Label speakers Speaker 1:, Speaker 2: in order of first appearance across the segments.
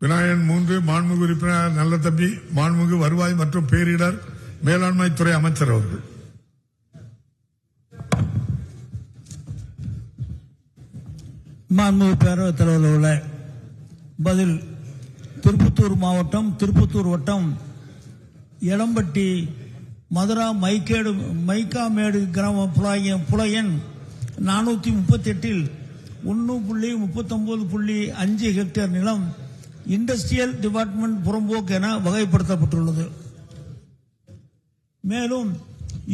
Speaker 1: விநாயகன் மூன்று மாண்புமிகு உறுப்பினர் நல்ல தம்பி மாண்புமிகு வருவாய் மற்றும் பேரிடர் மேலாண்மை துறை அமைச்சர் அவர்கள்.
Speaker 2: மாண்புமிகு பேரவைத் தலைவரில் உள்ள பதில் திருப்பத்தூர் மாவட்டம் திருப்பத்தூர் வட்டம் எளம்பட்டி மதுரா மைக்கேடு மைக்காமேடு கிராம புலாய புலையன் நானூற்றி முப்பத்தெட்டில் ஒன்று புள்ளி முப்பத்தொம்போது புள்ளி அஞ்சு ஹெக்டேர் நிலம் இண்டஸ்ட்ரியல் டிபார்ட்மெண்ட் புறம்போக்கு என வகைப்படுத்தப்பட்டுள்ளது. மேலும்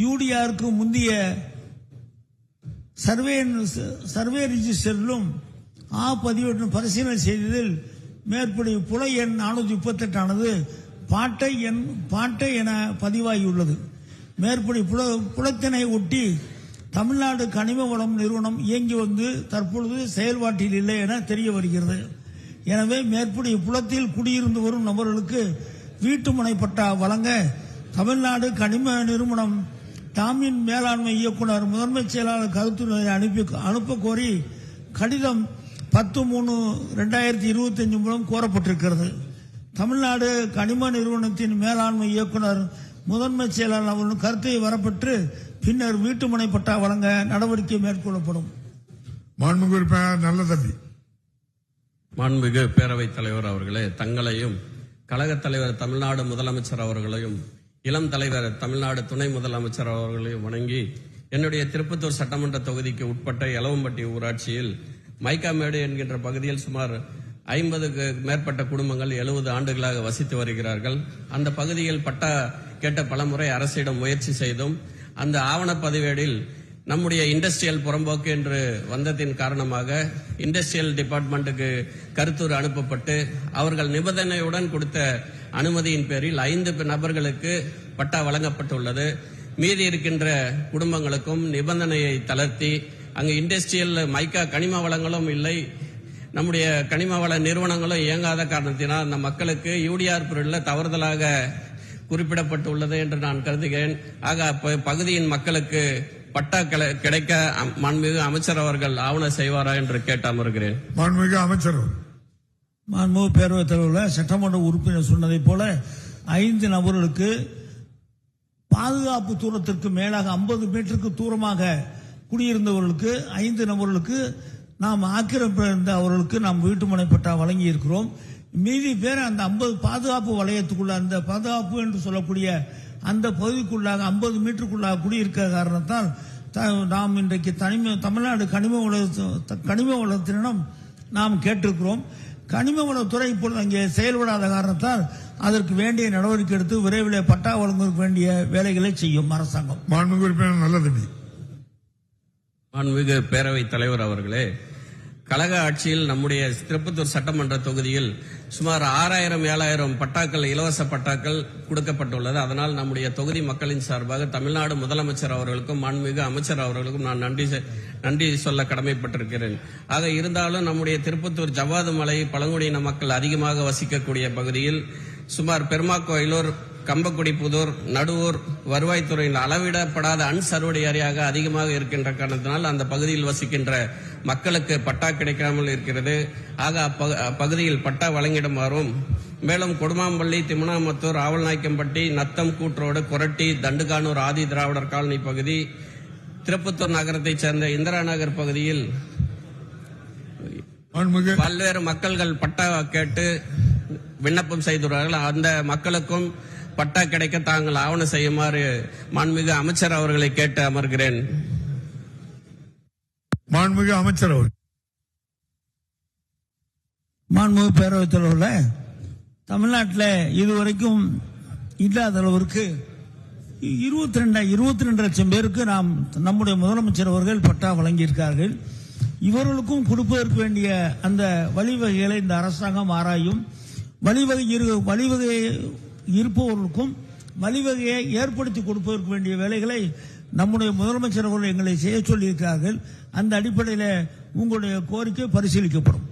Speaker 2: யூடிஆருக்கு முந்தைய சர்வே சர்வே ரிஜிஸ்டரிலும் ஆ பதிவேற்றம் பரிசீலனை செய்ததில் மேற்படி புலை எண் நானூற்றி முப்பத்தெட்டானது பாட்டை எண் பாட்டை என பதிவாகியுள்ளது. மேற்படி புல புலத்தினை ஒட்டி தமிழ்நாடு கனிம வளம் நிறுவனம் இயங்கி வந்து தற்பொழுது செயல்பாட்டில் இல்லை என தெரிய வருகிறது. எனவே மேற்படி புலத்தில் குடியிருந்து வரும் நபர்களுக்கு வீட்டுமனை பட்டா வழங்க தமிழ்நாடு கனிம நிறுவனம் டாமின் மேலாண்மை இயக்குனர் முதன்மைச் செயலாளர் கருத்துரை அனுப்பி அனுப்ப கோரி கடிதம் பத்து மூணு ரெண்டாயிரத்தி இருபத்தி அஞ்சு மூலம் கோரப்பட்டிருக்கிறது. தமிழ்நாடு கனிம நிறுவனத்தின் மேலாண்மை இயக்குனர் முதன்மைச் செயலாளர் அவர்களின் கருத்தை வரப்பெற்று பின்னர் வீட்டுமனை பட்டா வழங்க நடவடிக்கை மேற்கொள்ளப்படும்.
Speaker 1: மாண்புமிகு நல்ல தம்பி
Speaker 3: மாண்புமிகு பேரவைத் தலைவர் அவர்களே தங்களையும் கழகத் தலைவர் தமிழ்நாடு முதலமைச்சர் அவர்களையும் இளம் தலைவர் தமிழ்நாடு துணை முதலமைச்சர் அவர்களையும் வணங்கி என்னுடைய திருப்பத்தூர் சட்டமன்ற தொகுதிக்கு உட்பட்ட எலவம்பட்டி ஊராட்சியில் மைக்காமேடு என்கின்ற பகுதியில் சுமார் ஐம்பதுக்கு மேற்பட்ட குடும்பங்கள் எழுபது ஆண்டுகளாக வசித்து வருகிறார்கள். அந்த பகுதியில் பட்டா கேட்ட பலமுறை அரசிடம் முயற்சி செய்தும் அந்த ஆவணப்பதிவேடில் நம்முடைய இண்டஸ்ட்ரியல் புறம்போக்கு என்று வந்ததின் காரணமாக இண்டஸ்ட்ரியல் டிபார்ட்மெண்ட்டுக்கு கருத்துரு அனுப்பப்பட்டு அவர்கள் நிபந்தனையுடன் கொடுத்த அனுமதியின் பேரில் ஐந்து நபர்களுக்கு பட்டா வழங்கப்பட்டுள்ளது. மீதி இருக்கின்ற குடும்பங்களுக்கும் நிபந்தனையை தளர்த்தி அங்கு இண்டஸ்ட்ரியல் மைக்கா கனிம வளங்களும் இல்லை. நம்முடைய கனிம வள நிறுவனங்களும் இயங்காத காரணத்தினால் அந்த மக்களுக்கு யூடிஆர் பொருளில் தவறுதலாக குறிப்பிடப்பட்டுள்ளது என்று நான் கருதுகிறேன். ஆக பகுதியின் மக்களுக்கு பட்டா கிடைக்க மாண்புமிகு அமைச்சர் அவர்கள் ஆவண செய்வாரா என்று கேட்டாமல் இருக்கிறேன்.
Speaker 1: மாண்புமிகு அமைச்சர்
Speaker 2: மாண்புமிகு பேரவைத் தலைவர்கள் சட்டமன்ற உறுப்பினர் சொன்னதைப் போல ஐந்து நபர்களுக்கு பாதுகாப்பு தூரத்திற்கு மேலாக 50 மீட்டருக்கு தூரமாக குடியிருந்தவர்களுக்கு ஐந்து நபர்களுக்கு நாம் ஆக்கிரமிப்பிருந்த அவர்களுக்கு நாம் வீட்டுமனை பட்டா வழங்கி இருக்கிறோம் மீதி பேர் அந்த 50 பாதுகாப்பு வளையத்துக்குள்ள அந்த பாதுகாப்பு என்று சொல்லக்கூடிய அந்த பகுதிக்குள்ளாக 50 மீட்டருக்குள்ளாக குடியிருக்க காரணத்தால் நாம் இன்றைக்கு தனிம தமிழ்நாடு கனிம வள கனிம வளத்தினம் நாம் கேட்டிருக்கிறோம். கனிம வளத்துறை இப்பொழுது அங்கே செயல்படாத காரணத்தால் அதற்கு வேண்டிய நடவடிக்கை எடுத்து விரைவில் பட்டா வழங்குவதற்கு வேண்டிய வேலைகளை செய்யும் அரசாங்கம்.
Speaker 1: மாண்புமிகு உறுப்பினர் நல்ல தம்பி
Speaker 3: மாண்புமிகு பேரவைத் தலைவர் அவர்களே கழக ஆட்சியில் நம்முடைய திருப்பத்தூர் சட்டமன்ற தொகுதியில் சுமார் ஆறாயிரம் ஏழாயிரம் பட்டாக்கள் இலவச பட்டாக்கள் கொடுக்கப்பட்டுள்ளது. அதனால் நம்முடைய தொகுதி மக்களின் சார்பாக தமிழ்நாடு முதலமைச்சர் அவர்களுக்கும் மாண்புமிகு அமைச்சர் அவர்களுக்கும் நான் நன்றி செ- நன்றி சொல்ல கடமைப்பட்டிருக்கிறேன். ஆக இருந்தாலும் நம்முடைய திருப்பத்தூர் ஜவ்வாது மலை பழங்குடியின மக்கள் அதிகமாக வசிக்கக்கூடிய பகுதியில் சுமார் பெருமாக்கோயிலூர் கம்பக்குடி புதூர் நடுவூர் வருவாய்த்துறையின் அளவிடப்படாத அன்சர்வடி ஏரியாக அதிகமாக இருக்கின்ற காரணத்தினால் அந்த பகுதியில் வசிக்கின்ற மக்களுக்கு பட்டா கிடைக்காமல் இருக்கிறது. ஆக அப்ப- அப்பகுதியில் பட்டா வழங்கிடுமாறும் மேலும் கொடுமாம்பள்ளி திமுனாமத்தூர் ஆவல்நாயக்கம்பட்டி நத்தம் கூற்றோடு கொரட்டி தண்டுகானூர் ஆதி திராவிடர் காலனி பகுதி திருப்பத்தூர் நகரத்தைச் சேர்ந்த இந்திரா நகர் பகுதியில் பல்வேறு மக்கள்கள் பட்டா கேட்டு விண்ணப்பம் செய்துள்ளார்கள். அந்த மக்களுக்கும் பட்டா கிடைக்க தாங்கள் ஆவணம் செய்யுமாறு மாண்புமிகு அமைச்சர் அவர்களை கேட்டு அமர்கிறேன்.
Speaker 1: மாண்புமிகு அமைச்சர் அவர்கள்.
Speaker 2: மாண்புமிகு பேரவைத் தலைவர்களே தமிழ்நாட்டில் இதுவரைக்கும் இல்லாத அளவிற்கு இருபத்தி ரெண்டு இருபத்தி ரெண்டு லட்சம் பேருக்கு நாம் நம்முடைய முதலமைச்சர் அவர்கள் பட்டா வழங்கியிருக்கார்கள் இவர்களுக்கும் கொடுப்பதற்கு வேண்டிய அந்த வழிவகைகளை இந்த அரசாங்கம் ஆராயும். வழிவகை இரு வழிவகை இருப்பவர்களுக்கும் வழிவகையை ஏற்படுத்தி கொடுப்பதற்கு வேண்டிய வேலைகளை நம்முடைய முதலமைச்சர் அவர்கள் எங்களை செய்ய சொல்லியிருக்கிறார்கள். அந்த அடிப்படையில் உங்களுடைய கோரிக்கை பரிசீலிக்கப்படும்.